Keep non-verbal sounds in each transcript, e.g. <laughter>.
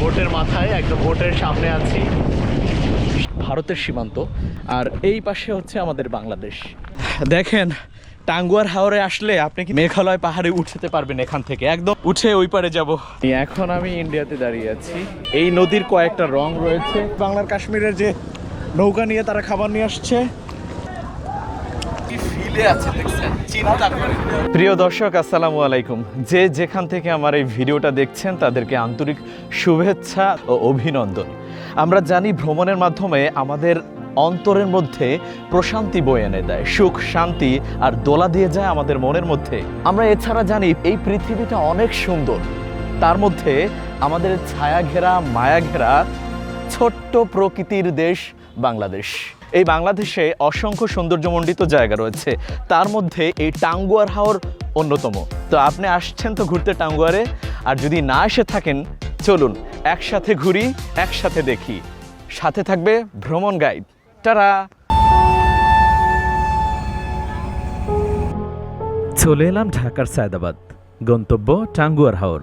বোটের মাথায় একদম বোটের সামনে আছি। ভারতের সীমান্ত আর এই পাশে হচ্ছে আমাদের বাংলাদেশ। দেখেন টাঙ্গুয়ার হাওরে আসলে আপনি কি মেঘালয় পাহাড়ে উঠতে পারবেন এখান থেকে? একদম উঠে ওই পারে যাব। এখন আমি ইন্ডিয়াতে দাঁড়িয়ে আছি। এই নদীর কয়েকটা রং রয়েছে। বাংলার কাশ্মীরের যে নৌকা নিয়ে তারা খাবার নিয়ে আসছে প্রিয় দর্শক, আসসালামু আলাইকুম। যে যেখান থেকে আমার এই ভিডিওটা দেখছেন, তাদেরকে আন্তরিক শুভেচ্ছা ও অভিনন্দন। আমরা জানি ভ্রমণের মাধ্যমে আমাদের অন্তরের মধ্যে প্রশান্তি বয়ে এনে দেয়, সুখ, শান্তি আর দোলা দিয়ে যায় আমাদের মনের মধ্যে। আমরা এছাড়া জানি এই পৃথিবীটা অনেক সুন্দর। তার মধ্যে আমাদের ছায়া ঘেরা মায়া ঘেরা ছোট্ট প্রকৃতির দেশ বাংলাদেশ। এই বাংলাদেশে অসংখ্য সৌন্দর্যমণ্ডিত জায়গা রয়েছে। তার মধ্যে এই টাঙ্গুয়ার হাওর অন্যতম। তো আপনি আসছেন তো ঘুরতে টাঙ্গুয়ারে? আর যদি না এসে থাকেন, চলুন, একসাথে ঘুরি, একসাথে দেখি। সাথে থাকবে ভ্রমণ গাইড। তারা চলে এলাম ঢাকার সায়দাবাদ। গন্তব্য টাঙ্গুয়ার হাওর।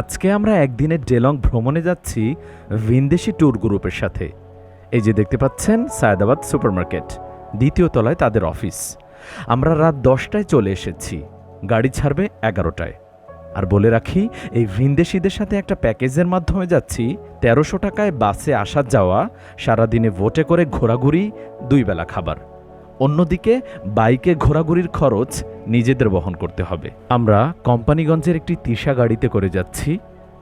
আজকে আমরা একদিনের ডেলং ভ্রমণে যাচ্ছি ভিনদেশি ট্যুর গ্রুপের সাথে। এই যে দেখতে পাচ্ছেন, সায়দাবাদ সুপারমার্কেট, দ্বিতীয় তলায় তাদের অফিস। আমরা রাত দশটায় চলে এসেছি, গাড়ি ছাড়বে এগারোটায়। আর বলে রাখি, এই ভিনদেশিদের সাথে একটা প্যাকেজের মাধ্যমে যাচ্ছি, তেরোশো টাকায় বাসে আসা যাওয়া, সারাদিনে ভোটে করে ঘোরাঘুরি, দুই বেলা খাবার। অন্যদিকে, বাইকে ঘোরাঘুরির খরচ নিজেদের বহন করতে হবে। আমরা কোম্পানিগঞ্জের একটি তিশা গাড়িতে করে যাচ্ছি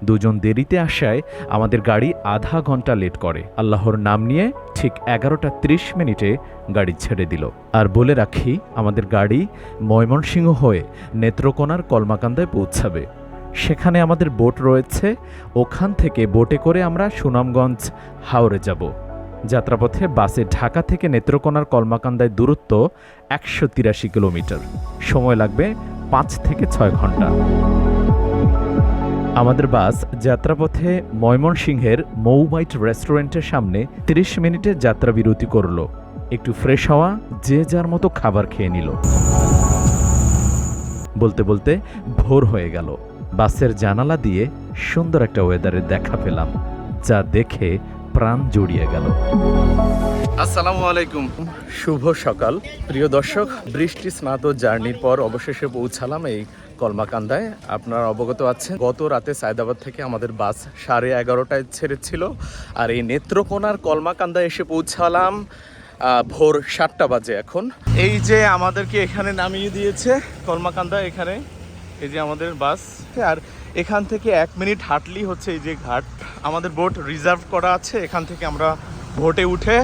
দুজন দেরিতে আসায় আমাদের গাড়ি আধা ঘণ্টা লেট করে। আল্লাহর নাম নিয়ে ঠিক এগারোটা ত্রিশ মিনিটে গাড়ি ছেড়ে দিল। আর বলে রাখি, আমাদের গাড়ি ময়মনসিংহ হয়ে নেত্রকোনার কলমাকান্দায় পৌঁছাবে। সেখানে আমাদের বোট রয়েছে, ওখান থেকে বোটে করে আমরা সুনামগঞ্জ হাওড়ে যাব। যাত্রাপথে বাসে ঢাকা থেকে নেত্রকোনার কলমাকান্দায় দূরত্ব একশো তিরাশি কিলোমিটার। সময় লাগবে পাঁচ থেকে ছয় ঘণ্টা। আমাদের বাস যাত্রাপথে ময়মনসিংহের মৌমাইট রেস্টুরেন্টের সামনে 30 মিনিটের যাত্রা বিরতি করল। একটু ফ্রেশ হওয়া, যে যার মতো খাবার খেয়ে নিল। বলতে বলতে ভোর হয়ে গেল। বাসের জানালা দিয়ে সুন্দর একটা ওয়েদারের দেখা পেলাম। যা দেখে প্রাণ জড়িয়ে গেল। আসসালামু আলাইকুম। শুভ সকাল। প্রিয় দর্শক বৃষ্টি স্নাত জার্নির পর অবশেষে পৌঁছালাম এই কলমাকান্দায়। আপনারা অবগত আছেন গত রাতে সায়দাবাদ থেকে আমাদের বাস সাড়ে এগারোটায় ছেড়েছিল। আর এই নেত্রকোনার কলমাকান্দায় এসে পৌঁছালাম ভোর সাতটা বাজে এখন। এই যে আমাদেরকে এখানে নামিয়ে দিয়েছে কলমাকান্দা এখানে এই যে আমাদের বাস। আর এখান থেকে এক মিনিট হাঁটলেই হচ্ছে এই যে ঘাট। আমাদের বোট রিজার্ভ করা আছে, এখান থেকে আমরা ভোটে উঠে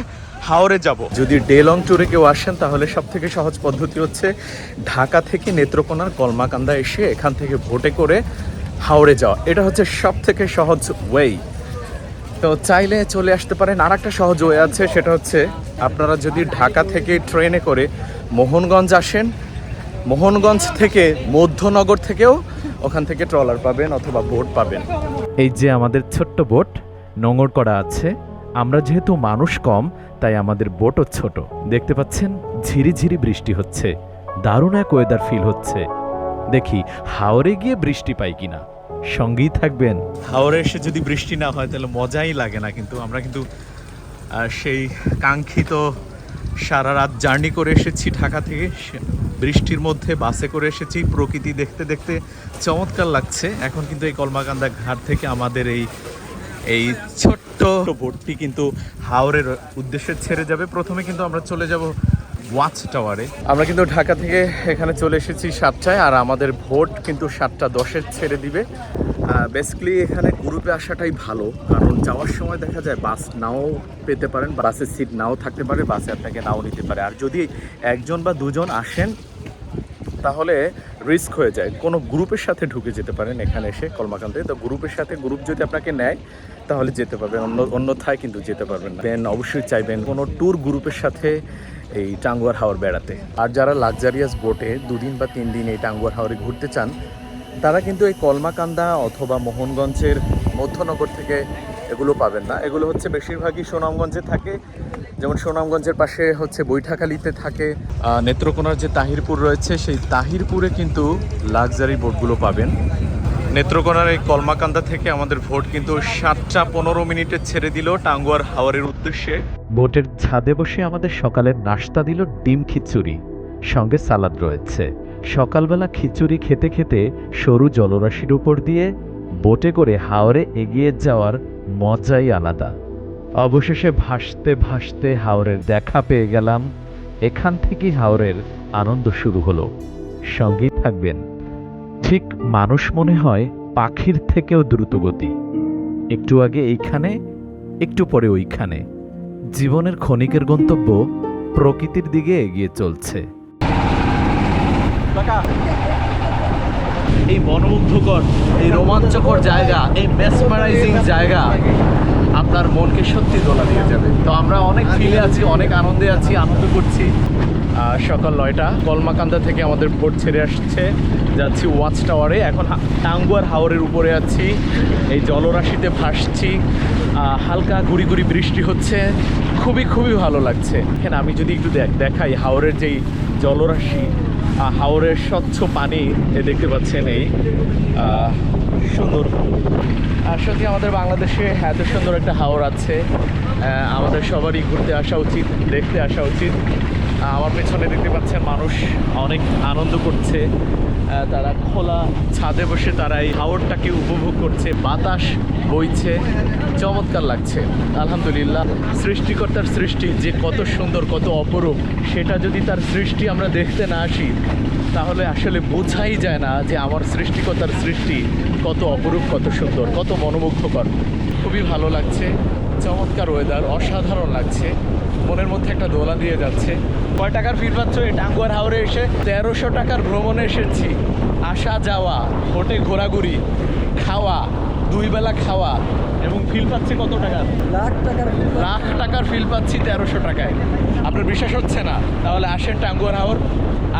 হাওড়ে যাব। যদি ডে লং ট্যুরে কেউ আসেন, তাহলে সব থেকে সহজ পদ্ধতি হচ্ছে ঢাকা থেকে নেত্রকোনার কলমাকান্দা এসে এখান থেকে ভোটে করে হাওড়ে যাওয়া। এটা হচ্ছে সব থেকে সহজ ওয়েই তো চাইলে চলে আসতে পারেন। আর একটা সহজ ওয়ে আছে, সেটা হচ্ছে আপনারা যদি ঢাকা থেকে ট্রেনে করে মোহনগঞ্জ আসেন, মোহনগঞ্জ থেকে মধ্যনগর থেকেও ওখান থেকে ট্রলার পাবেন অথবা বোট পাবেন। এই যে আমাদের ছোট্ট বোট নোঙর করা আছে। আমরা যেহেতু মানুষ কম তাই আমাদের বোটও ছোট। দেখতে পাচ্ছেন? ঝিরিঝিরি বৃষ্টি হচ্ছে। দারুণ এক ওয়েদার ফিল হচ্ছে। দেখি হাওড়ে গিয়ে বৃষ্টি পাই কিনা। সঙ্গেই থাকবেন। হাওড়ে এসে যদি বৃষ্টি না হয় তাহলে মজাই লাগে না কিন্তু। আমরা কিন্তু সেই কাঙ্ক্ষিত সারা রাত জার্নি করে এসেছি ঢাকা থেকে। বৃষ্টির মধ্যে বাসে করে এসেছি। প্রকৃতি দেখতে দেখতে চমৎকার লাগছে। এখন কিন্তু এই কলমাকান্দা ঘাট থেকে আমাদের এই এই ছোট্ট বোটটি কিন্তু হাওড়ের উদ্দেশ্যে ছেড়ে যাবে। প্রথমে কিন্তু আমরা চলে যাব ওয়াচ টাওয়ারে। আমরা কিন্তু ঢাকা থেকে এখানে চলে এসেছি সাতটায়, আর আমাদের ভোট কিন্তু সাতটা দশের ছেড়ে দিবে। বেসিক্যালি এখানে গ্রুপে আসাটাই ভালো, কারণ যাওয়ার সময় দেখা যায় বাস নাও পেতে পারেন বাসের সিট নাও থাকতে পারে বাসে আপনাকে নাও নিতে পারে। আর যদি একজন বা দুজন আসেন, তাহলে রিস্ক হয়ে যায়। কোনো গ্রুপের সাথে ঢুকে যেতে পারেন এখানে এসে কলমাকান্তে। তো গ্রুপের সাথে গ্রুপ যদি আপনাকে নেয়, তাহলে যেতে পারবেন। অন্য অন্যথায় কিন্তু যেতে পারবেন দেন অবশ্যই চাইবেন কোনো ট্যুর গ্রুপের সাথে এই টাঙ্গুয়ার হাওর বেড়াতে। আর যারা লাক্সারিয়াস বোটে দুদিন বা তিন দিন এই টাঙ্গুয়ার হাওরে ঘুরতে চান তারা কিন্তু এই কলমাকান্দা অথবা মোহনগঞ্জের মধ্যনগর থেকে এগুলো পাবেন না। এগুলো হচ্ছে বেশিরভাগই সুনামগঞ্জে থাকে। যেমন সুনামগঞ্জের পাশে হচ্ছে বৈঠাখালীতে থাকে। নেত্রকোনার যে তাহিরপুর রয়েছে, সেই তাহিরপুরে কিন্তু লাক্সারি বোটগুলো পাবেন। নেত্রকোনার এই কলমাকান্দা থেকে আমাদের ভোট কিন্তু সাতটা পনেরো মিনিটে ছেড়ে দিল টাঙ্গুয়ার হাওয়ারের উদ্দেশ্যে। বোটের ছাদে বসে আমাদের সকালের নাস্তা দিল ডিম খিচুড়ি। সঙ্গে সালাদ রয়েছে। সকালবেলা খিচুড়ি খেতে খেতে সরু জলরাশির উপর দিয়ে বোটে করে হাওরে এগিয়ে যাওয়ার মজাই আলাদা। অবশেষে ভাসতে ভাসতে হাওরের দেখা পেয়ে গেলাম। এখান থেকেই হাওরের আনন্দ শুরু হলো। সঙ্গেই থাকবেন। ঠিক মানুষ মনে হয় পাখির থেকেও দ্রুতগতি। একটু আগে এইখানে, একটু পরে ওইখানে। জীবনের ক্ষণিকের গন্তব্য প্রকৃতির দিকে এগিয়ে চলছে। এই মনোমুগ্ধকর এই রোমাঞ্চকর জায়গা, এই মেসমারাইজিং জায়গা, আপনার মনকে সত্যি দোলা দিয়ে যাবে। তো আমরা অনেক ফিলে আছি, অনেক আনন্দে আছি, আনন্দ করছি। সকাল নয়টা, কলমাকান্দা থেকে আমাদের ভোট ছেড়ে আসছে। যাচ্ছি ওয়াচ টাওয়ারে। এখন টাঙ্গুয়ার হাওরের উপরে আছি। এই জলরাশিতে ভাসছি। হালকা গুড়ি গুড়ি বৃষ্টি হচ্ছে। খুবই খুবই ভালো লাগছে। এখানে আমি যদি একটু দেখ দেখাই হাওরের যেই জলরাশি হাওরের স্বচ্ছ পানি এ দেখতে পাচ্ছেন এই সুন্দর। আর সত্যি আমাদের বাংলাদেশে এত সুন্দর একটা হাওর আছে। আমাদের সবারই ঘুরতে আসা উচিত, দেখতে আসা উচিত। আমার পেছনে দেখতে পাচ্ছেন মানুষ অনেক আনন্দ করছে। তারা খোলা ছাদে বসে তারা এই হাওরটাকে উপভোগ করছে। বাতাস বইছে, চমৎকার লাগছে। আলহামদুলিল্লাহ, সৃষ্টিকর্তার সৃষ্টি যে কত সুন্দর, কত অপরূপ, সেটা যদি তার সৃষ্টি আমরা দেখতে না আসি, তাহলে আসলে বোঝাই যায় না যে আমার সৃষ্টিকর্তার সৃষ্টি কত অপরূপ, কত সুন্দর, কত মনোমুগ্ধকর। খুবই ভালো লাগছে, চমৎকার ওয়েদার অসাধারণ লাগছে, মনের মধ্যে একটা দোলা দিয়ে যাচ্ছে। কয় টাকার ফিল পাচ্ছ? টাঙ্গুয়ার হাওরে এসে তেরোশো টাকার ভ্রমণে এসেছি। আসা যাওয়া, হোটে ঘোরাঘুরি, খাওয়া দুই বেলা খাওয়া এবং ফিল পাচ্ছে কত টাকার লাখ টাকার লাখ টাকার ফিল পাচ্ছি তেরোশো টাকায়। আপনার বিশ্বাস হচ্ছে না? তাহলে আসেন টাঙ্গুয়ার হাওর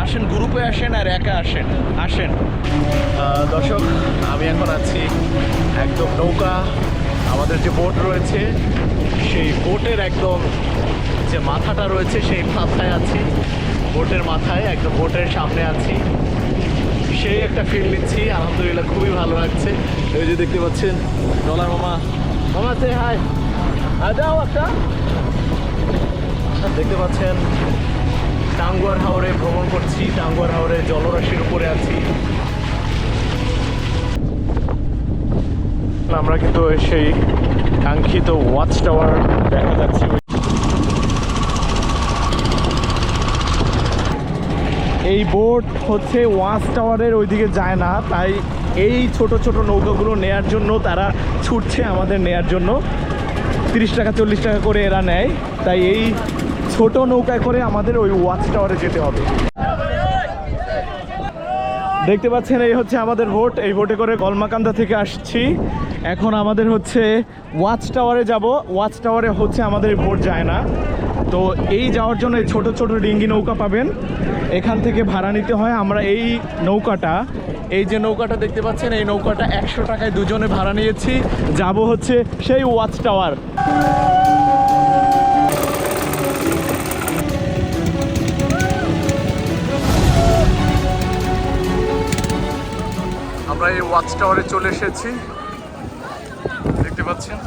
আসেন গ্রুপে আসেন আর একা আসেন। আসেন। দর্শক আমি এখন আছি একদম নৌকা আমাদের যে বোট রয়েছে সেই বোটের একদম যে মাথাটা রয়েছে সেই মাথায় আছি। বোটের মাথায় একদম বোটের সামনে আছি। সেই একটা ফিল নিচ্ছি। আলহামদুলিল্লাহ খুবই ভালো লাগছে। এই যে দেখতে পাচ্ছেন ডলার মামা। মামা সে হাই যাও একটা। দেখতে পাচ্ছেন টাঙ্গুয়ার হাওরে ভ্রমণ করছি। টাঙ্গুয়ার হাওরে জলরাশির উপরে আছি। আমরা কিন্তু সেই কাঙ্ক্ষিত ওয়াচ টাওয়ার দেখা যাচ্ছে। এই বোট হচ্ছে ওয়াচ টাওয়ারের ওইদিকে যায় না, তাই এই ছোট ছোট নৌকাগুলো নেয়ার জন্য তারা ছুটছে আমাদের নেয়ার জন্য। তিরিশ টাকা, চল্লিশ টাকা করে এরা নেয়, তাই এই ছোট নৌকায় করে আমাদের ওই ওয়াচ টাওয়ারে যেতে হবে। দেখতে পাচ্ছেন, এই হচ্ছে আমাদের ভোট। এই ভোটে করে কলমাকান্দা থেকে আসছি। এখন আমাদের হচ্ছে ওয়াচ টাওয়ারে যাব। ওয়াচ টাওয়ারে হচ্ছে আমাদের ভোট যায় না। তো এই যাওয়ার জন্য ছোট ছোট ডিঙ্গি নৌকা পাবেন। এখান থেকে ভাড়া নিতে হয়। আমরা এই নৌকাটা, এই যে নৌকাটা দেখতে পাচ্ছেন, এই নৌকাটা একশো টাকায় দুজনে ভাড়া নিয়েছি। যাব হচ্ছে সেই ওয়াচ টাওয়ার। আমরা এই ওয়াচ টাওয়ারে চলে এসেছি। দেখতে পাচ্ছেন?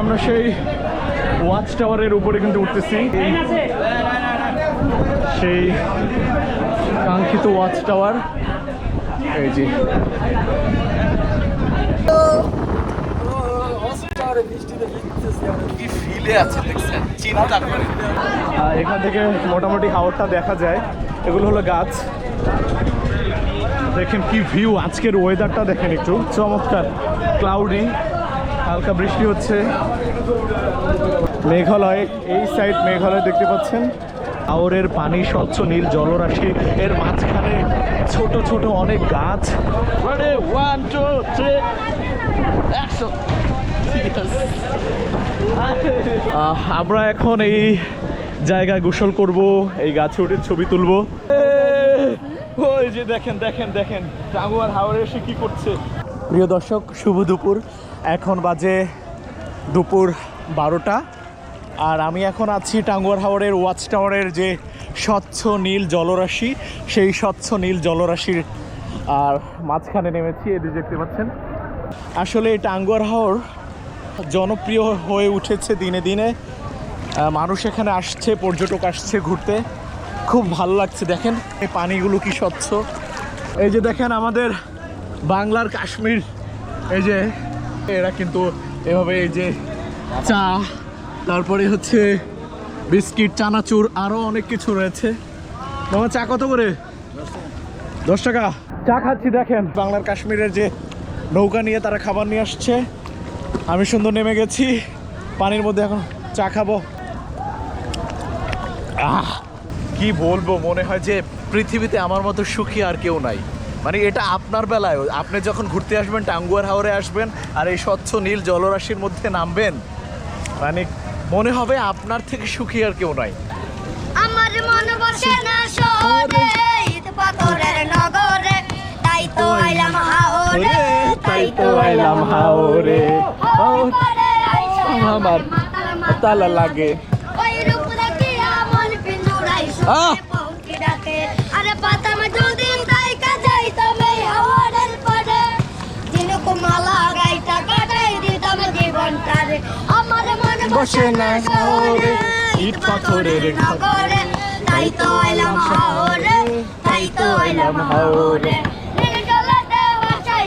আমরা সেই ওয়াচ টাওয়ারের উপরে কিন্তু উঠতেছি। সেই কাঙ্ক্ষিত ওয়াচ টাওয়ার। এই যে। কি ফিলে আছে দেখছেন? চিন্তা করে এখান থেকে মোটামুটি হাওরটা দেখা যায়। এগুলো হলো গাছ। দেখেন কি ভিউ আজকের ওয়েদারটা দেখেন একটু। চমৎকার। ক্লাউডি হালকা বৃষ্টি হচ্ছে। মেঘালয় এই সাইড মেঘালয় দেখতে পাচ্ছেন। আওরের পানি স্বচ্ছ নীল জলরাশি। এর মাঝখানে ছোট ছোট অনেক গাছ। ওয়ান টু থ্রি একশো আহ, আমরা এখন এই জায়গায় গোসল করব এই গাছে উঠে ছবি তুলবো। যে দেখেন দেখেন দেখেন টাঙ্গুয়ার হাওড়ে এসে কি করছে? প্রিয় দর্শক, শুভ দুপুর। এখন বাজে দুপুর বারোটা। আর আমি এখন আছি টাঙ্গুয়ার হাওড়ের ওয়াচ টাওয়ারের যে স্বচ্ছ নীল জলরাশি, সেই স্বচ্ছ নীল জলরাশির, আর মাঝখানে নেমেছি এটি দেখতে পাচ্ছেন। আসলে এই টাঙ্গুয়ার হাওর জনপ্রিয় হয়ে উঠেছে দিনে দিনে। মানুষ এখানে আসছে, পর্যটক আসছে ঘুরতে। খুব ভালো লাগছে, দেখেন। এই পানিগুলো কি স্বচ্ছ। এই যে দেখেন আমাদের বাংলার কাশ্মীর। এই যে, এরা কিন্তু এভাবে এই যে চা, তারপরে হচ্ছে বিস্কিট, চানাচুর আরও অনেক কিছু রয়েছে। তোমার চা কত করে? দশ টাকা। চা খাচ্ছি, দেখেন। বাংলার কাশ্মীরের যে নৌকা নিয়ে তারা খাবার নিয়ে আসছে। আমি সুন্দর নেমে গেছি। পানির মধ্যে এখন চা খাব। আহ! কি বলব মনে হয় যে পৃথিবীতে আমার মতো সুখী আর কেউ নাই। মানে এটা আপনার বেলায় আপনি যখন ঘুরতে আসবেন টাঙ্গুয়ার হাওরে আসবেন আর এই স্বচ্ছ নীল জলরাশির মধ্যে নামবেন মানে মনে হবে আপনার থেকে সুখী আর কেউ নাই। আমার মন বসে না শহরে পাথরের নগরে তাই তো আইলাম হাওরে তাই তো আইলাম হাওরে। হাওরে। আমার তালা লাগে। আরে পাতাম দুদিন তাই কাজাই তবে হাওয়ারের পরে। দিনকু মালা গাইটা কাটাই দিতাম জীবনটারে। আমার মন বসে না শহরে ঈদ পাথরের নগরে। তাই তো আইলাম হাওরে তাই তো আইলাম হাওরে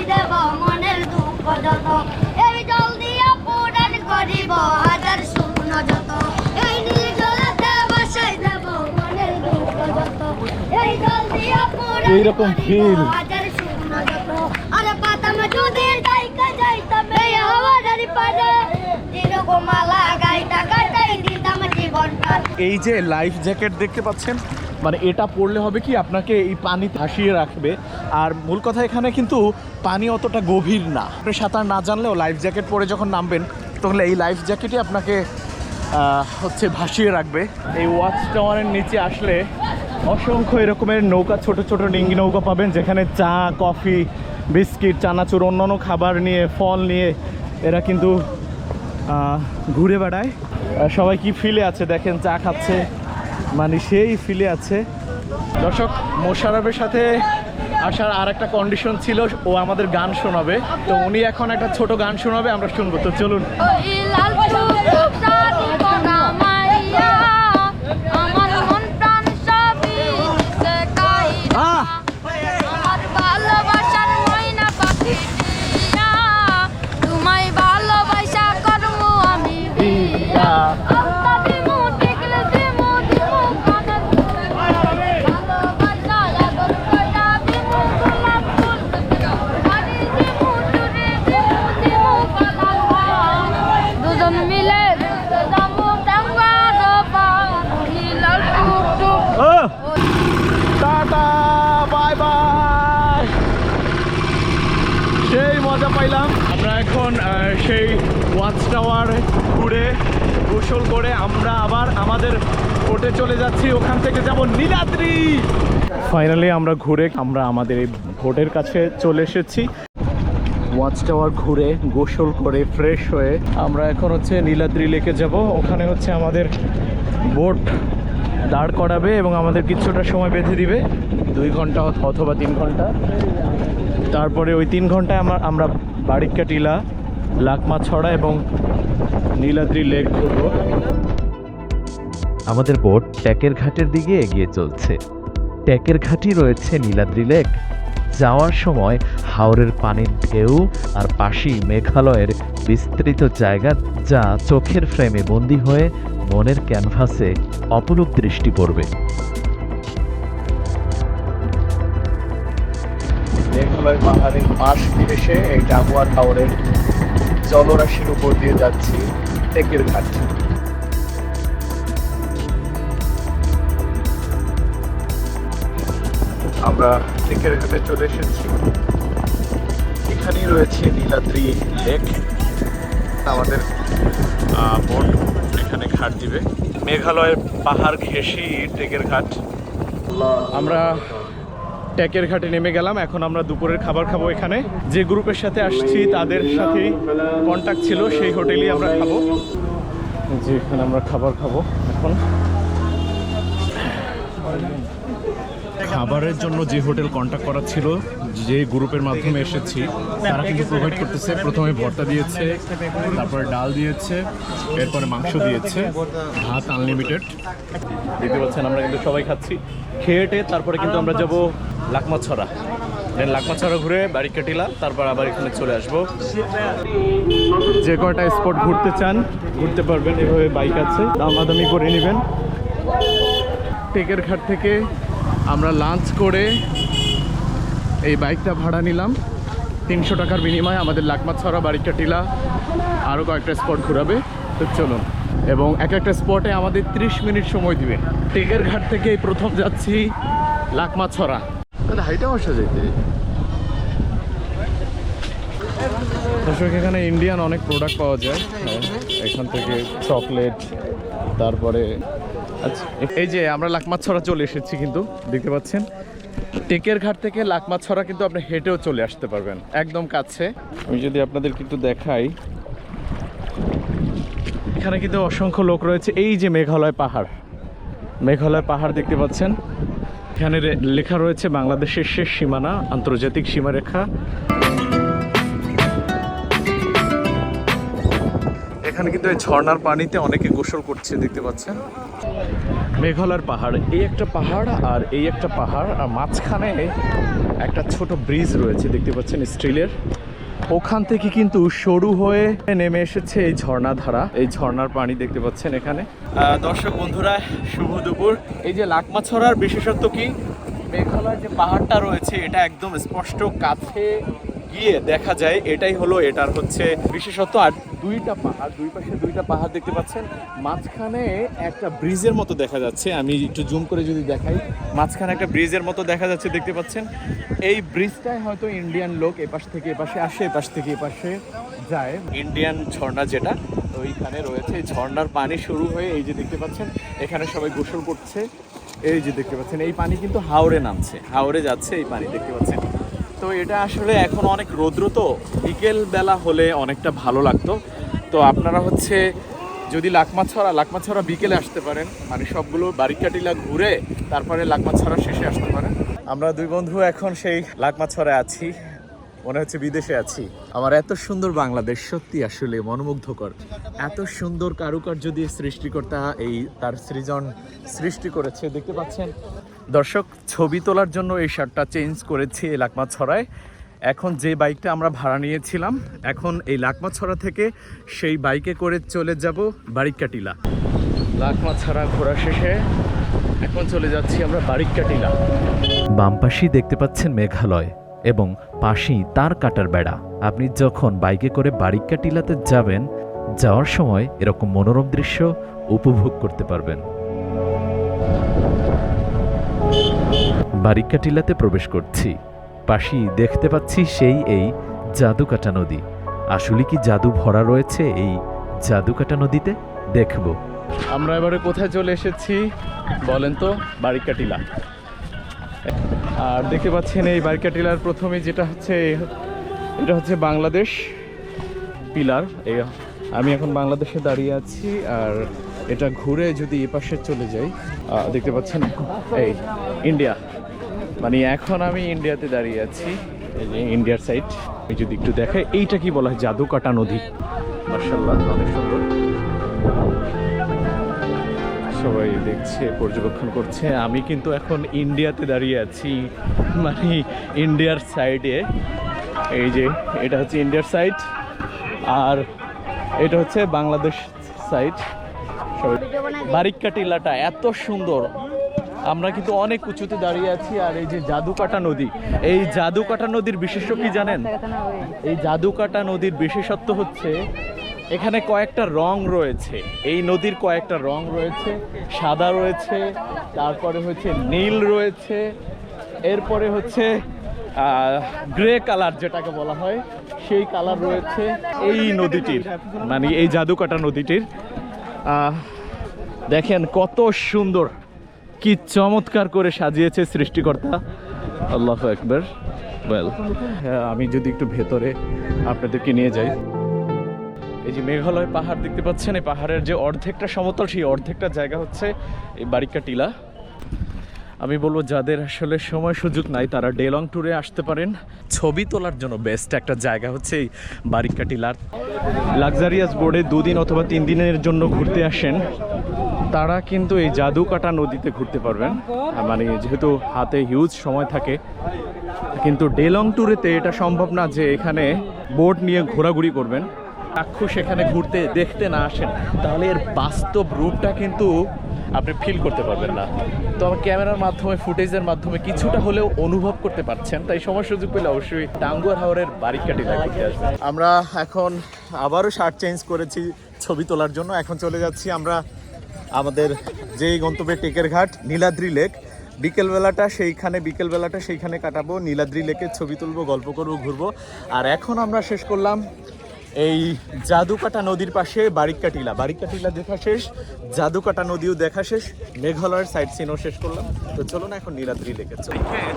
দেব মনের দুঃখ যত। দিতাম জীবনটা। এই যে লাইফ জ্যাকেট দেখতে পাচ্ছেন মানে এটা পরলে হবে কি আপনাকে এই পানি ভাসিয়ে রাখবে। আর মূল কথা এখানে কিন্তু পানি অতটা গভীর না। আপনি সাঁতার না জানলেও লাইফ জ্যাকেট পরে যখন নামবেন তখন এই লাইফ জ্যাকেটই আপনাকে হচ্ছে ভাসিয়ে রাখবে। এই ওয়াচ টাওয়ারের নিচে আসলে অসংখ্য এরকমের নৌকা, ছোট ছোট ডিঙ্গি নৌকা পাবেন, যেখানে চা, কফি, বিস্কিট, চানাচুর, অন্যান্য খাবার নিয়ে, ফল নিয়ে এরা কিন্তু ঘুরে বেড়ায়। সবাই কি ফিলে আছে? দেখেন, চা খাচ্ছে। মানে সেই ফিলে আছে। দর্শক, মোশারফের সাথে আসার আর একটা কন্ডিশন ছিল, ও আমাদের গান শোনাবে। তো উনি এখন একটা ছোট গান শোনাবে, আমরা শুনব। তো চলুন। করে আমরা আবার আমাদের কোর্টে চলে যাচ্ছি। ওখান থেকে যাব নীলাদ্রি। ফাইনালি আমরা ঘুরে, আমরা আমাদের এই ভোটের কাছে চলে এসেছি। ওয়াচ টাওয়ার ঘুরে, গোসল করে ফ্রেশ হয়ে আমরা এখন হচ্ছে নীলাদ্রি লেকে যাব। ওখানে হচ্ছে আমাদের বোট দাঁড় করাবে এবং আমাদের কিছুটা সময় বেঁধে দিবে। দুই ঘণ্টা অথবা তিন ঘণ্টা। তারপরে ওই তিন ঘন্টায় আমরা আমরা বাড়িকা টিলা লাকমা ছড়া এবং নীলাদ্রি লেক ঘুরবো আমাদের বোট ট্যাকের ঘাটের দিকে এগিয়ে চলছে। ট্যাকের ঘাটই রয়েছে নীলাদ্রি লেক। যাওয়ার সময় হাওরের পানির ঢেউ আর পাশেই মেঘালয়ের বিস্তৃত জায়গা যা চোখের ফ্রেমে বন্দি হয়ে মনের ক্যানভাসে অপলক দৃষ্টি পড়বে। মেঘালয় পাহাড়ের পাশ ঘেসে এই টাকুয়ার হাওরের জলরাশির উপর দিয়ে যাচ্ছি, টেকের ঘাট। আমরা টেকের ঘাটে চলে এসেছি। এখানেই রয়েছে নীলাদ্রি লেক। আমাদের বোট এখানে ঘাট দিবে। মেঘালয়ের পাহাড় ঘেঁষেই টেকের ঘাট। আমরা ট্যাকের ঘাটে নেমে গেলাম। এখন আমরা দুপুরের খাবার খাব এখানে। যে গ্রুপের সাথে আসছি, তাদের সাথেই কন্ট্যাক্ট ছিল, সেই হোটেলেই আমরা খাব। যে এখানে আমরা খাবার খাব এখন। খাবারের জন্য যে হোটেল কন্ট্যাক্ট করা ছিল যে গ্রুপের মাধ্যমে এসেছি তারা কিন্তু প্রোভাইড করতেছে। প্রথমে ভর্তা দিয়েছে তারপরে ডাল দিয়েছে এরপরে মাংস দিয়েছে ভাত আনলিমিটেড দেখতে পাচ্ছেন আমরা কিন্তু সবাই খাচ্ছি। খেয়ে তারপরে কিন্তু আমরা যাব লাকমাছড়া। দেন লাকমাছড়া ঘুরে বারিকাটিলা তারপর আবার এখানে চলে আসব। যে কয়টা স্পট ঘুরতে চান ঘুরতে পারবেন এভাবে বাইক আছে। দামাদামি করে নেবেন। টেকের ঘাট থেকে আমরা লাঞ্চ করে এই বাইকটা ভাড়া নিলাম। তিনশো টাকার বিনিময়ে আমাদের লাকমাছড়া বারিকাটিলা আরও কয়েকটা স্পট ঘুরাবে। তো চলুন। এবং এক একটা স্পটে আমাদের 30 মিনিট সময় দিবে। টেকের ঘাট থেকে প্রথম যাচ্ছি লাকমাছড়া হাইটা বসা যেতে দর্শক এখানে ইন্ডিয়ান অনেক প্রোডাক্ট পাওয়া যায়। হ্যাঁ, এখান থেকে চকলেট তারপরে আচ্ছা এই যে আমরা লাকমাছড়া চলে এসেছি কিন্তু দেখতে পাচ্ছেন? টেকের ঘাট থেকে লাকমাছড়া কিন্তু আপনি হেঁটেও চলে আসতে পারবেন একদম কাছে। আমি যদি আপনাদের কিন্তু দেখাই। এখানে কিন্তু অসংখ্য লোক রয়েছে এই যে মেঘালয় পাহাড়। মেঘালয় পাহাড় দেখতে পাচ্ছেন। এখানে লেখা রয়েছে বাংলাদেশের শেষ সীমানা আন্তর্জাতিক সীমারেখা। এখানে কিন্তু এই ঝর্ণার পানিতে অনেকে গোসল করছে দেখতে পাচ্ছেন। মেঘালয়ের পাহাড়। এই একটা পাহাড় আর এই একটা পাহাড়, আর মাঝখানে একটা ছোট ব্রিজ রয়েছে, দেখতে পাচ্ছেন স্টিলের। ওখান থেকে কিন্তু সরু হয়ে নেমে এসেছে এই ঝর্ণাধারা। এই ঝর্ণার পানি দেখতে পাচ্ছেন এখানে। দর্শক বন্ধুরা, শুভ দুপুর। এই যে লাকমাছড়ার বিশেষত্ব কি? মেঘালয় যে পাহাড়টা রয়েছে, এটা একদম স্পষ্ট কাছে গিয়ে দেখা যায়, এটাই হলো, এটার হচ্ছে বিশেষত আর দুইটা পাহাড়, দুই পাশে দুইটা পাহাড় দেখতে পাচ্ছেন। মাঝখানে একটা ব্রিজের মতো দেখা যাচ্ছে। আমি একটু জুম করে যদি দেখাই, মাঝখানে একটা ব্রিজের মতো দেখা যাচ্ছে, দেখতে পাচ্ছেন। এই ব্রিজটাই হয়তো ইন্ডিয়ান লোক এপাশ থেকে এপাশে আসে, এপাশ থেকে এপাশে যায়। ইন্ডিয়ান ঝর্ণা যেটা, তো ওইখানে রয়েছে। ঝর্ণার পানি শুরু হয়ে এই যে দেখতে পাচ্ছেন, এখানে সবাই গোসল করছে। এই যে দেখতে পাচ্ছেন, এই পানি কিন্তু হাওড়ে নামছে। হাওড়ে যাচ্ছে এই পানি, দেখতে পাচ্ছেন। তো এটা আসলে এখন অনেক রৌদ্র তো বিকেল বেলা হলে অনেকটা ভালো লাগতো। তো আপনারা হচ্ছে যদি লাকমাছড়া লাকমাছড়া বিকেলে আসতে পারেন মানে সবগুলো বারিকাটিলা ঘুরে তারপরে লাকমাছড়া শেষে আসতে পারেন। আমরা দুই বন্ধু এখন সেই লাকমাছড়ায় আছি, মনে হচ্ছে বিদেশে আছি। আমার এত সুন্দর বাংলাদেশ, সত্যি আসলে মনোমুগ্ধকর। এত সুন্দর কারুকার্য দিয়ে সৃষ্টিকর্তা এই তার সৃজন সৃষ্টি করেছে, দেখতে পাচ্ছেন? দর্শক, ছবি তোলার জন্য এই শার্টটা চেঞ্জ করেছি এই লাকমা ছড়ায় এখন যে বাইকটা আমরা ভাড়া নিয়েছিলাম, এখন এই লাকমা ছড়া থেকে সেই বাইকে করে চলে যাব বারিকাটিলা লাকমা ছড়া ঘোরা শেষে এখন চলে যাচ্ছি আমরা বারিকাটিলা বাম পাশেই দেখতে পাচ্ছেন মেঘালয় এবং পাশেই তার কাটার বেড়া। আপনি যখন বাইকে করে বারিক্কা টিলাতে যাবেন, যাওয়ার সময় এরকম মনোরম দৃশ্য উপভোগ করতে পারবেন। বারিক্কা টিলাতে প্রবেশ করছি। পাশেই দেখতে পাচ্ছি সেই এই জাদুকাটা নদী। আসলে কি জাদু ভরা রয়েছে এই জাদুকাটা নদীতে? দেখব। আমরা এবারে কোথায় চলে এসেছি বলেন তো? বারিকাটিলা আর দেখতে পাচ্ছেন এই বারিকাটিলার প্রথমে যেটা হচ্ছে, এটা হচ্ছে বাংলাদেশ পিলার। আমি এখন বাংলাদেশে দাঁড়িয়ে আছি আর এটা ঘুরে যদি এপাশে চলে যাই দেখতে পাচ্ছেন, এই ইন্ডিয়া মানে এখন আমি ইন্ডিয়াতে দাঁড়িয়ে আছি ইন্ডিয়ার সাইড আমি যদি একটু দেখাই, এইটা কি বলা হয়, জাদুকাটা নদী? মার্শাল্লাহ অনেক সুন্দর। সবাই দেখছে, পর্যবেক্ষণ করছে। আমি কিন্তু এখন ইন্ডিয়াতে দাঁড়িয়ে আছি মানে ইন্ডিয়ার সাইডে এই যে, এটা হচ্ছে ইন্ডিয়ার সাইড আর এটা হচ্ছে বাংলাদেশ সাইড বারিক্কা টিলাটা এত সুন্দর। আমরা কিন্তু অনেক উঁচুতে দাঁড়িয়ে আছি আর এই যে জাদুকাটা নদী, এই জাদুকাটা নদীর বিশেষত্ব কি জানেন? এই জাদুকাটা নদীর বিশেষত্ব হচ্ছে, এখানে কয়েকটা রং রয়েছে। এই নদীর কয়েকটা রং রয়েছে, সাদা রয়েছে, তারপরে হচ্ছে নীল রয়েছে, এরপরে হচ্ছে গ্রে কালার যেটাকে বলা হয়, সেই কালার রয়েছে এই নদীটির মানে এই জাদুকাটা নদীটির। দেখেন কত সুন্দর, কি চমৎকার করে সাজিয়েছে সৃষ্টিকর্তা। আল্লাহ একবার ওয়েল হ্যাঁ আমি যদি একটু ভেতরে আপনাদেরকে নিয়ে যাই। এই যে মেঘালয় পাহাড় দেখতে পাচ্ছেন, এই পাহাড়ের যে অর্ধেকটা সমতল, সেই অর্ধেকটা জায়গা হচ্ছে এই বারিকা টিলা। আমি বলব, যাদের আসলে সময় সুযোগ নাই, তারা ডেলং ট্যুরে আসতে পারেন। ছবি তোলার জন্য বেস্ট একটা জায়গা হচ্ছে এই বারিকাটিলার লাক্সারিয়াস বোর্ডে দুদিন অথবা তিন দিনের জন্য ঘুরতে আসেন। তারা কিন্তু এই জাদুকাটা নদীতে ঘুরতে পারবেন। মানে যেহেতু হাতে হিউজ সময় থাকে, কিন্তু ডেলং ট্যুরেতে এটা সম্ভব না যে এখানে বোট নিয়ে ঘোরাঘুরি করবেন। চাক্ষুষ সেখানে ঘুরতে দেখতে না আসেন। তাহলে এর বাস্তব রূপটা কিন্তু আপনি ফিল করতে পারবেন না। তো আমার ক্যামেরার মাধ্যমে, ফুটেজের মাধ্যমে কিছুটা হলেও অনুভব করতে পারছেন, তাই সময় সুযোগ পেলে অবশ্যই টাঙ্গুয়ার হাওরের বাড়ি কাটি ঘুরতে আসবেন। আমরা এখন আবারও শার্ট চেঞ্জ করেছি ছবি তোলার জন্য। এখন চলে যাচ্ছি আমরা আমাদের যেই গন্তব্যে টেকের ঘাট, নীলাদ্রি লেক বিকেলবেলাটা সেইখানে বিকেলবেলাটা সেইখানে কাটাবো, নীলাদ্রি লেকের ছবি তুলবো, গল্প করব, ঘুরবো। আর এখন আমরা শেষ করলাম এই জাদুকাটা নদীর পাশে বারিক্কা টিলা বারিক্কা টিলা দেখা শেষ জাদুকাটা নদীও দেখা শেষ মেঘালয়ের সাইড সিনও শেষ করলাম। তো চলুন এখন নীলাদ্রি লেকে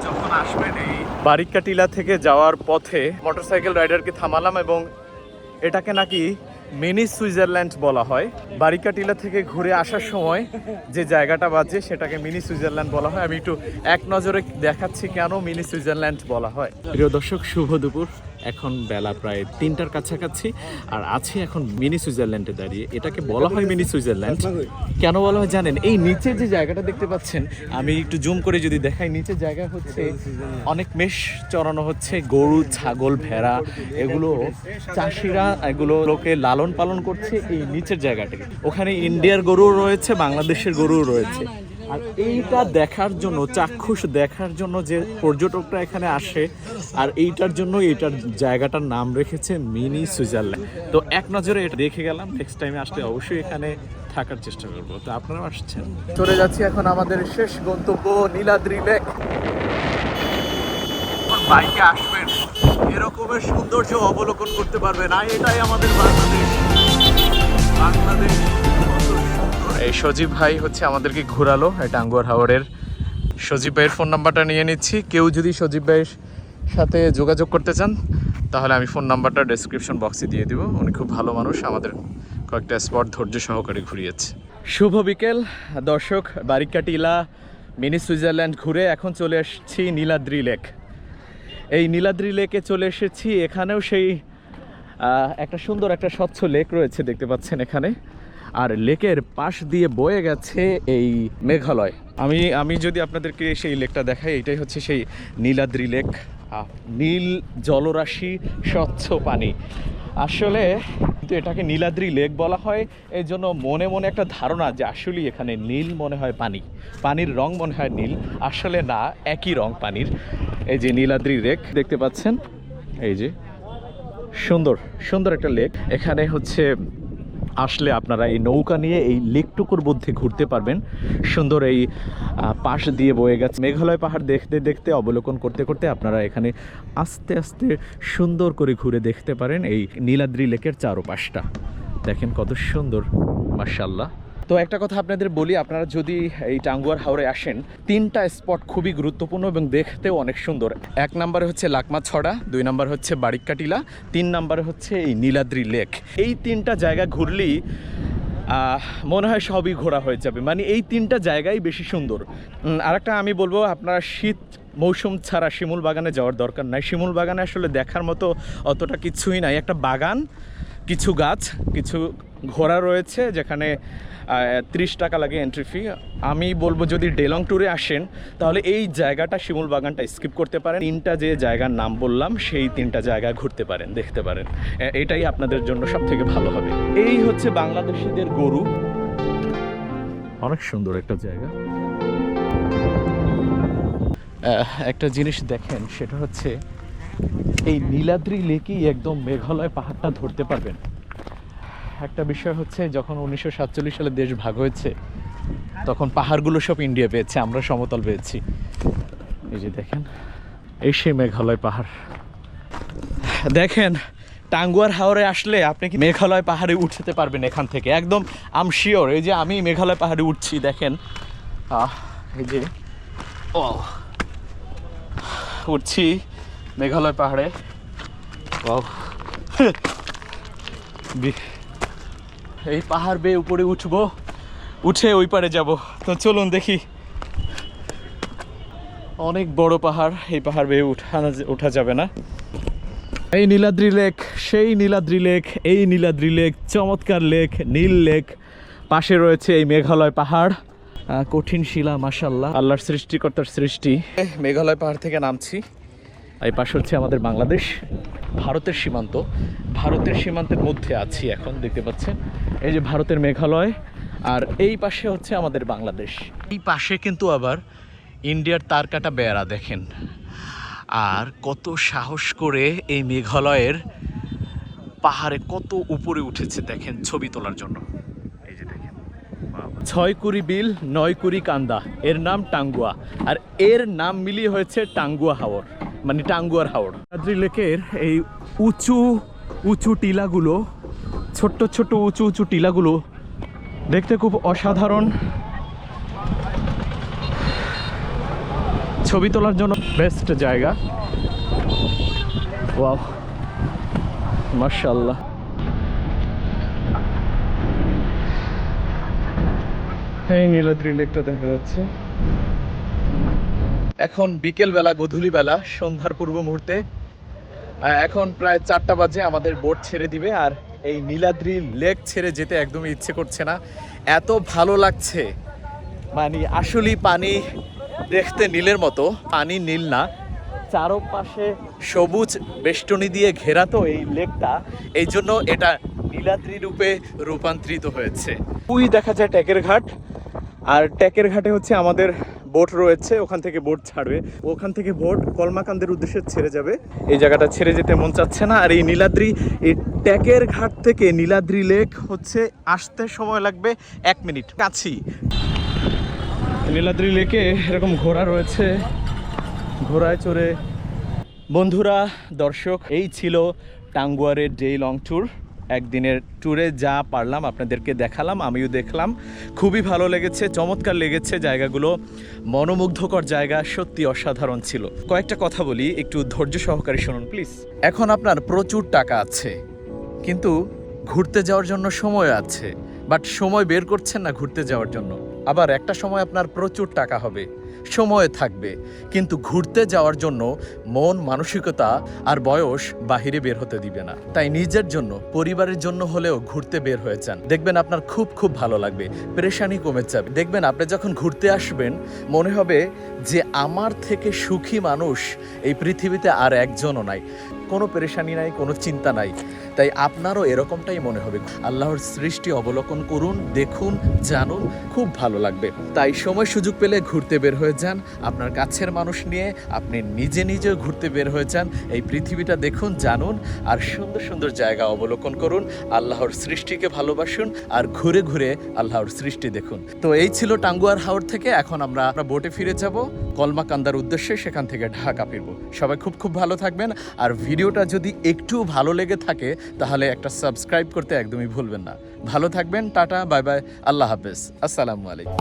যখন আসবেন এই বারিক্কা টিলা থেকে যাওয়ার পথে মোটরসাইকেল রাইডারকে থামালাম এবং এটাকে নাকি মিনি সুইজারল্যান্ড বলা হয়। বারিকাটিলা থেকে ঘুরে আসার সময় যে জায়গাটা বাজে সেটাকে মিনি সুইজারল্যান্ড বলা হয়। আমি একটু এক নজরে দেখাচ্ছি কেন মিনি সুইজারল্যান্ড বলা হয়। প্রিয় দর্শক শুভ দুপুর। এখন বেলা প্রায় তিনটার কাছাকাছি, আর আছি এখন মিনি সুইজারল্যান্ডে দাঁড়িয়ে। এটাকে বলা হয় মিনি সুইজারল্যান্ড। কেন বলা হয় জানেন? এই নিচে যে জায়গাটা দেখতে পাচ্ছেন, আমি একটু জুম করে যদি দেখাই নিচে জায়গা হচ্ছে অনেক মেষ চড়ানো হচ্ছে, গরু, ছাগল, ভেড়া, এগুলো চাষিরা, এগুলো লোকে লালন পালন করছে এই নিচের জায়গাটাকে। ওখানে ইন্ডিয়ার গরুও রয়েছে, বাংলাদেশের গরুও রয়েছে। আর এইটা দেখার জন্য, চাক্ষুষ দেখার জন্য যে পর্যটকরা এখানে আসে, আর এইটার জন্য এইটার জায়গাটার নাম রেখেছে মিনি সুইজারল্যান্ড। তো এক নজরে এটা দেখে গেলাম নেক্সট টাইমে আসলে অবশ্যই এখানে থাকার চেষ্টা করব। তো আপনারাও আসছেন। চলে যাচ্ছি এখন আমাদের শেষ গন্তব্য, নীলাদ্রি লেক। বাইকে আসবেন, এরকমের সৌন্দর্য অবলোকন করতে পারবেন। আর এটাই আমাদের বাংলাদেশ। বাংলাদেশ। এই সজীব ভাই হচ্ছে আমাদেরকে ঘোরালো, এই টাঙ্গুয়ার হাওড়ের সজীব ভাইয়ের ফোন নাম্বারটা নিয়ে নিচ্ছি। কেউ যদি সজীব ভাইয়ের সাথে যোগাযোগ করতে চান, তাহলে আমি ফোন নাম্বারটা ডেসক্রিপশন বক্সে দিয়ে দিব। উনি খুব ভালো মানুষ, আমাদের কয়েকটা স্পট ধৈর্য সহকারে ঘুরিয়েছে। শুভ বিকেল, দর্শক বারিকা টিলা মিনি সুইজারল্যান্ড ঘুরে এখন চলে এসেছি নীলাদ্রি লেক। এই নীলাদ্রি লেকে চলে এসেছি, এখানেও সেই একটা সুন্দর একটা স্বচ্ছ লেক রয়েছে দেখতে পাচ্ছেন এখানে। আর লেকের পাশ দিয়ে বয়ে গেছে এই মেঘালয়। আমি আমি যদি আপনাদেরকে সেই লেকটা দেখাই, এটাই হচ্ছে সেই নীলাদ্রি লেক। নীল জলরাশি, স্বচ্ছ পানি। আসলে কিন্তু এটাকে নীলাদ্রি লেক বলা হয়। এই জন্য মনে মনে একটা ধারণা যে আসলেই এখানে নীল মনে হয় পানি। পানির রং মনে হয় নীল, আসলে না, একই রং পানির। এই যে নীলাদ্রি লেক দেখতে পাচ্ছেন? এই যে সুন্দর সুন্দর একটা লেক। এখানে হচ্ছে আসলে আপনারা এই নৌকা নিয়ে এই লেকটুকুর মধ্যে ঘুরতে পারবেন। সুন্দর এই পাশ দিয়ে বয়ে গেছে। মেঘালয় পাহাড় দেখতে দেখতে, অবলোকন করতে করতে আপনারা এখানে আস্তে আস্তে সুন্দর করে ঘুরে দেখতে পারেন এই নীলাদ্রি লেকের চারোপাশটা। দেখেন কত সুন্দর মার্শাল্লাহ তো একটা কথা আপনাদের বলি, আপনারা যদি এই টাঙ্গুয়ার হাওড়ে আসেন, তিনটা স্পট খুবই গুরুত্বপূর্ণ এবং দেখতেও অনেক সুন্দর। এক নম্বরে হচ্ছে লাকমা ছড়া দুই নম্বর হচ্ছে বারিক্কাটিলা, তিন নম্বরে হচ্ছে এই নীলাদ্রি লেক। এই তিনটা জায়গা ঘুরলেই মনে হয় সবই ঘোরা হয়ে যাবে। মানে এই তিনটা জায়গাই বেশি সুন্দর। আরেকটা আমি বলব, আপনারা শীত মৌসুম ছাড়া শিমুল বাগানে যাওয়ার দরকার নাই। শিমুল বাগানে আসলে দেখার মতো অতটা কিছুই নাই। একটা বাগান, কিছু গাছ, কিছু ঘোড়া রয়েছে যেখানে ত্রিশ টাকা লাগে এন্ট্রি ফি আমি বলব যদি ডেলং ট্যুরে আসেন, তাহলে এই জায়গাটা শিমুল বাগানটা স্কিপ করতে পারেন। তিনটা যে জায়গার নাম বললাম, সেই তিনটা জায়গা ঘুরতে পারেন, দেখতে পারেন। এটাই আপনাদের জন্য সব থেকে ভালো হবে। এই হচ্ছে বাংলাদেশিদের গরু। অনেক সুন্দর একটা জায়গা। একটা জিনিস দেখেন, সেটা হচ্ছে এই নীলাদ্রি লেকেই একদম মেঘালয় পাহাড়টা ধরতে পারবেন। একটা বিষয় হচ্ছে, যখন উনিশশো সাতচল্লিশ সালে দেশ ভাগ হয়েছে, তখন পাহাড়গুলো সব ইন্ডিয়া পেয়েছে, আমরা সমতল পেয়েছি। এই যে দেখেন, এই সেই মেঘালয় পাহাড়। দেখেন, টাঙ্গুয়ার হাওরে আসলে আপনি কি মেঘালয় পাহাড়ে উঠতে পারবেন এখান থেকে? একদম আম শিওর এই যে আমি মেঘালয় পাহাড়ে উঠছি, দেখেন। এই যে ও উঠছি মেঘালয় পাহাড়ে। Wow. <laughs> এই পাহাড় বেয়ে উপরে উঠবো, উঠে ওই পারে যাব। তো চলুন দেখি। অনেক বড় পাহাড়, এই পাহাড় বেয়ে উঠানো ওঠা যাবে না। এই নীলাদ্রি লেক, সেই নীলাদ্রি লেক, এই নীলাদ্রি লেক, চমৎকার লেক, নীল লেক। পাশে রয়েছে এই মেঘালয় পাহাড়। কঠিন শিলা মাসাল্লাহ আল্লাহর সৃষ্টিকর্তার সৃষ্টি। মেঘালয় পাহাড় থেকে নামছি। এই পাশে হচ্ছে আমাদের বাংলাদেশ, ভারতের সীমান্ত। ভারতের সীমান্তের মধ্যে আছি এখন, দেখতে পাচ্ছেন। এই যে ভারতের মেঘালয়, আর এই পাশে হচ্ছে আমাদের বাংলাদেশ। এই পাশে কিন্তু আবার ইন্ডিয়ার তারকাটা বেড়া, দেখেন। আর কত সাহস করে এই মেঘালয়ের পাহাড়ে কত উপরে উঠেছে, দেখেন, ছবি তোলার জন্য। এই যে দেখেন ছয় কুড়ি বিল, নয় কুড়ি কান্দা, এর নাম টাঙ্গুয়া। আর এর নাম মিলিয়ে হয়েছে টাঙ্গুয়া হাওর। মানে টাঙ্গুয়ার হাওর আদ্রি লেকের এই উঁচু উঁচু টিলাগুলো ছোট্ট ছোট্ট উঁচু উঁচু টিলাগুলো দেখতে খুব অসাধারণ। ছবি তোলার জন্য বেস্ট জায়গা। ওয়াও মার্শাল্লাহ এই নীলাদ্রি লেকটা দেখা যাচ্ছে। এখন বিকেল বেলা গধূলি বেলা সন্ধ্যার পূর্ব মুহূর্তে এখন প্রায় চারটা বাজে, আমাদের বোট ছেড়ে দিবে, আর এই নীলাদ্রি লেক ছেড়ে যেতে একদমই ইচ্ছে করছে না। এত ভালো লাগছে মানে আসলেই পানি দেখতে নীলের মতো, পানি নীল না। চারপাশে সবুজ বেষ্টনী দিয়ে ঘেরা তো এই লেকটা এই জন্য এটা নীলাদ্রি রূপে রূপান্তরিত হয়েছে। ওই দেখা যায় ট্যাকের ঘাট আর ট্যাকের ঘাটে হচ্ছে আমাদের বোট রয়েছে, ওখান থেকে বোট ছাড়বে। ওখান থেকে বোট কলমাকান্দের উদ্দেশ্যে ছেড়ে যাবে। এই জায়গাটা ছেড়ে যেতে মন চাচ্ছে না, আর এই নীলাদ্রি, এই ট্যাকের ঘাট থেকে নীলাদ্রি লেক হচ্ছে আসতে সময় লাগবে এক মিনিট। কাছি। নীলাদ্রি লেকে এরকম ঘোড়া রয়েছে, ঘোড়ায় চড়ে। বন্ধুরা, দর্শক, এই ছিল টাঙ্গুয়ারের ডে লং ট্যুর একদিনের ট্যুরে যা পারলাম, আপনাদেরকে দেখালাম, আমিও দেখলাম। খুবই ভালো লেগেছে, চমৎকার লেগেছে জায়গাগুলো। মনোমুগ্ধকর জায়গা সত্যি অসাধারণ ছিল। কয়েকটা কথা বলি, একটু ধৈর্য সহকারে শুনুন প্লিজ এখন আপনার প্রচুর টাকা আছে, কিন্তু ঘুরতে যাওয়ার জন্য সময় আছে বাট সময় বের করছেন না ঘুরতে যাওয়ার জন্য। আবার একটা সময় আপনার প্রচুর টাকা হবে। সময় থাকবে। কিন্তু ঘুরতে যাওয়ার জন্য মন, মানসিকতা আর বয়স বাহিরে বের হতে দিবে না। তাই নিজের জন্য, পরিবারের জন্য হলেও ঘুরতে বের হয়ে যান। দেখবেন আপনার খুব খুব ভালো লাগবে। পেরেশানি কমে যাবে। দেখবেন আপনি যখন ঘুরতে আসবেন, মনে হবে যে আমার থেকে সুখী মানুষ এই পৃথিবীতে আর একজনও নাই। কোনো পেরেশানি নাই, কোনো চিন্তা নাই। তাই আপনারও এরকমটাই মনে হবে। আল্লাহর সৃষ্টি অবলোকন করুন, দেখুন, জানুন, খুব ভালো লাগবে। তাই সময় সুযোগ পেলে ঘুরতে বের হয়ে যান। আপনার কাছের মানুষ নিয়ে আপনি নিজে নিজেও ঘুরতে বের হয়ে যান। এই পৃথিবীটা দেখুন, জানুন আর সুন্দর সুন্দর জায়গা অবলোকন করুন। আল্লাহর সৃষ্টিকে ভালোবাসুন আর ঘুরে ঘুরে আল্লাহর সৃষ্টি দেখুন। তো এই ছিল টাঙ্গুয়ার হাওর থেকে। এখন আমরা বোটে ফিরে যাব। কলমাকান্দার উদ্দেশ্যে সেখান থেকে ঢাকা ফিরব। সবাই খুব খুব ভালো থাকবেন আর ভিডিওটা যদি একটু ভালো লেগে থাকে, তাহলে একটা সাবস্ক্রাইব করতে একদমই ভুলবেন না। ভালো থাকবেন, টাটা, বাই বাই, আল্লাহ হাফেজ। আসসালামু আলাইকুম।